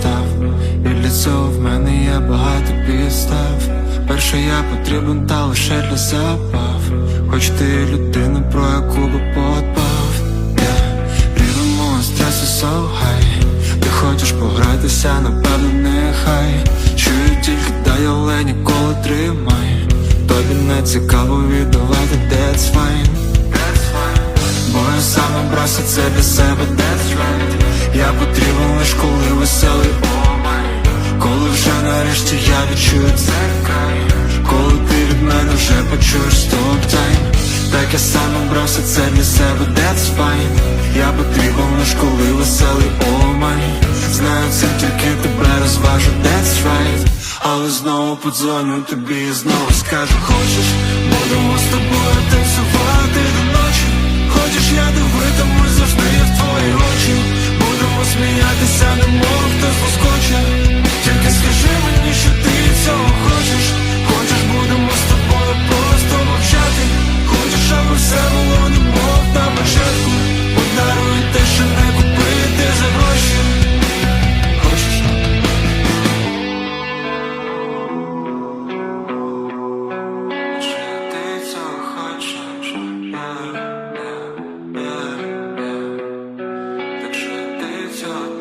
став, і для цього в мене є багато підстав. Перше я потрібен, та лише для забав. Хоч ти людина, про яку би подбав. Рівемо стресу so high Ти хочеш погратися, напевно, нехай. Чую тільки дай, але ніколи тримай. Тобі не цікаво віддавати, that's fine. That's fine. Бо я сам обрався це для себе, that's right. Нарешті я відчую цей край Коли ти від мене вже почуєш стоп тайм Так я саме брався це для себе, that's fine Я потрібен лиш коли веселий, о май Знаю це тільки тебе розважу, that's right. Але знову подзвоню тобі і знову скажу Хочеш, будемо з тобою танцювати до ночі. Хочеш, я дивитимусь завжди в твої очі. Будемо сміятися, John.